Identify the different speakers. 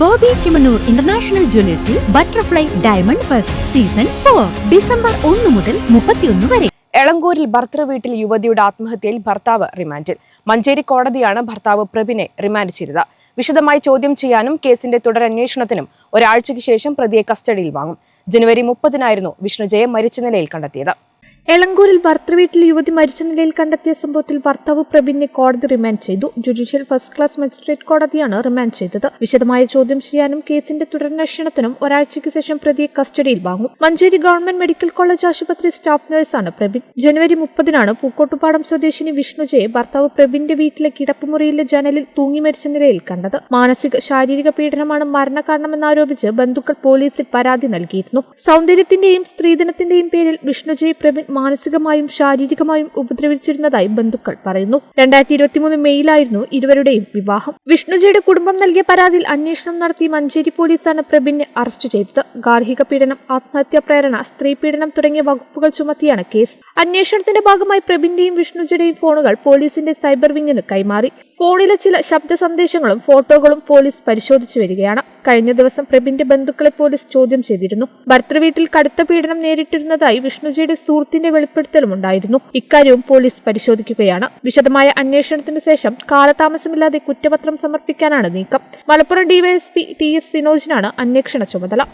Speaker 1: Bobby Chemmanur international ജ്വല്ലേഴ്സിൽ butterfly diamond first season four December ഒന്ന് മുതൽ മുപ്പത്തിയൊന്ന് വരെ.
Speaker 2: എളങ്കൂരിൽ ഭർത്തൃ വീട്ടിൽ യുവതിയുടെ ആത്മഹത്യയിൽ ഭർത്താവ് റിമാൻഡിൽ. മഞ്ചേരി കോടതിയാണ് ഭർത്താവ് പ്രവിനെ റിമാൻഡ് ചെയ്തത്. വിശദമായി ചോദ്യം ചെയ്യാനും കേസിന്റെ തുടരന്വേഷണത്തിനും ഒരാഴ്ചയ്ക്ക് ശേഷം പ്രതിയെ കസ്റ്റഡിയിൽ വാങ്ങും. ജനുവരി മുപ്പതിനായിരുന്നു വിഷ്ണുജയെ മരിച്ച നിലയിൽ കണ്ടെത്തിയത്.
Speaker 3: എളങ്കൂരിൽ ഭർത്തൃവീട്ടിൽ യുവതി മരിച്ച നിലയിൽ കണ്ടെത്തിയ സംഭവത്തിൽ ഭർത്താവ് പ്രബിനെ കോടതി റിമാൻഡ് ചെയ്തു. ജുഡീഷ്യൽ ഫസ്റ്റ് ക്ലാസ് മജിസ്ട്രേറ്റ് കോടതിയാണ് റിമാൻഡ് ചെയ്തത്. വിശദമായ ചോദ്യം ചെയ്യാനും കേസിന്റെ തുടരന്വേഷണത്തിനും ഒരാഴ്ചയ്ക്ക് ശേഷം പ്രതിയെ കസ്റ്റഡിയിൽ വാങ്ങും. മഞ്ചേരി ഗവൺമെന്റ് മെഡിക്കൽ കോളേജ് ആശുപത്രി സ്റ്റാഫ് നഴ്സാണ് പ്രബിൻ ജനുവരി മുപ്പതിനാണ് പൂക്കോട്ടുപാടം സ്വദേശിനി വിഷ്ണുജയെ ഭർത്താവ് പ്രബിന്റെ വീട്ടിലെ കിടപ്പുമുറിയിലെ ജനലിൽ തൂങ്ങി മരിച്ച നിലയിൽ കണ്ടത്. മാനസിക ശാരീരിക പീഡനമാണ് മരണകാരണമെന്നാരോപിച്ച് ബന്ധുക്കൾ പോലീസിൽ പരാതി നൽകിയിരുന്നു. സൗന്ദര്യത്തിന്റെയും സ്ത്രീധനത്തിന്റെയും പേരിൽ വിഷ്ണുജയെ പ്രബിൻ മാനസികമായും ശാരീരികമായും ഉപദ്രവിച്ചിരുന്നതായി ബന്ധുക്കൾ പറയുന്നു. രണ്ടായിരത്തി ഇരുപത്തിമൂന്ന് മെയ്യിലായിരുന്നു ഇരുവരുടെയും വിവാഹം. വിഷ്ണുജയുടെ കുടുംബം നൽകിയ പരാതിയിൽ അന്വേഷണം നടത്തി മഞ്ചേരി പോലീസാണ് പ്രബിനെ അറസ്റ്റ് ചെയ്തത്. ഗാർഹിക പീഡനം ആത്മഹത്യാ പ്രേരണ സ്ത്രീ പീഡനം തുടങ്ങിയ വകുപ്പുകൾ ചുമത്തിയാണ് കേസ്. അന്വേഷണത്തിന്റെ ഭാഗമായി പ്രബിന്റെയും വിഷ്ണുജയുടെയും ഫോണുകൾ പോലീസിന്റെ സൈബർ വിങ്ങിന് കൈമാറി. ഫോണിലെ ചില ശബ്ദ സന്ദേശങ്ങളും ഫോട്ടോകളും പോലീസ് പരിശോധിച്ചു വരികയാണ്. കഴിഞ്ഞ ദിവസം പ്രബിന്റെ ബന്ധുക്കളെ പോലീസ് ചോദ്യം ചെയ്തിരുന്നു. ഭർത്തൃവീട്ടിൽ കടുത്ത പീഡനം നേരിട്ടിരുന്നതായി വിഷ്ണുജിയുടെ സുഹൃത്തിന്റെ വെളിപ്പെടുത്തലും ഉണ്ടായിരുന്നു. ഇക്കാര്യവും പോലീസ് പരിശോധിക്കുകയാണ്. വിശദമായ അന്വേഷണത്തിന് ശേഷം കാലതാമസമില്ലാതെ കുറ്റപത്രം സമർപ്പിക്കാനാണ് നീക്കം. മലപ്പുറം ഡിവൈഎസ്പി ടി എസ് സിനോജിനാണ് അന്വേഷണ ചുമതല.